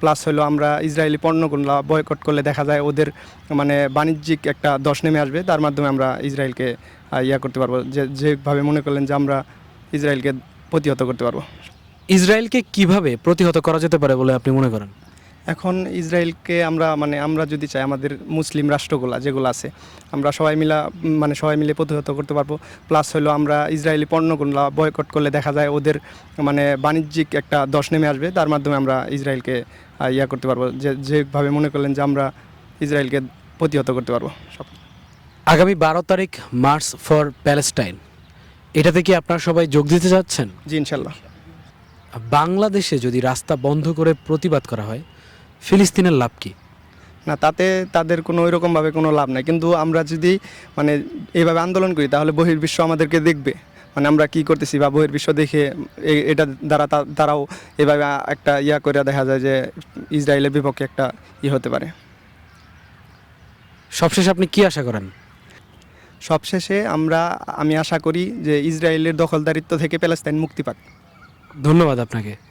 Plus হলো আমরা Israeli পণ্যগুলো বয়কট করলে দেখা যায় ওদের মানে বাণিজ্যিক একটা দশ নেমে আসবে। তার মাধ্যমে আমরা ইসরায়েলকে ইয়া করতে পারব। যে, যেভাবে মনে করলেন যে আমরা ইসরায়েলকে প্রতিহত করতে পারব। ইসরায়েলকে কীভাবে প্রতিহত করা যেতে পারে বলে আপনি মনে করেন? এখন ইসরায়েলকে আমরা মানে আমরা যদি চাই আমাদের মুসলিম রাষ্ট্রগুলা যেগুলো আছে আমরা সবাই মিলা মানে সবাই মিলে প্রতিহত করতে পারব। প্লাস হলো আমরা ইসরায়েলি পণ্যগুলো বয়কট করলে দেখা যায় ওদের মানে বাণিজ্যিক একটা দশ নেমে আসবে। তার মাধ্যমে আমরা ইসরায়েলকে ইয়া করতে পারব। যে যেভাবে মনে করলেন যে আমরা ইসরায়েলকে প্রতিহত করতে পারব। সব। আগামী বারো তারিখ মার্চ ফর প্যালেস্টাইন। এটাতে কি আপনারা সবাই যোগ দিতে চাচ্ছেন জি ইনশাল্লাহ। বাংলাদেশে যদি রাস্তা বন্ধ করে প্রতিবাদ করা হয় ফিলিস্তিনের লাভ কি? না তাতে তাদের কোনো ওইরকমভাবে কোনো লাভ নাই। কিন্তু আমরা যদি মানে এইভাবে আন্দোলন করি তাহলে বহির্বিশ্ব আমাদেরকে দেখবে। মানে আমরা কি করতেছি বা বহির্বিশ্ব দেখে এটা দ্বারা তারাও এভাবে একটা ইয়া করে দেখা যায় যে ইসরায়েলের বিপক্ষে একটা ই হতে পারে। সবশেষে আপনি কি আশা করেন? সবশেষে আমরা আমি আশা করি যে ইসরায়েলের দখলদারিত্ব থেকে প্যালেস্তাইন মুক্তি পাক। ধন্যবাদ আপনাকে।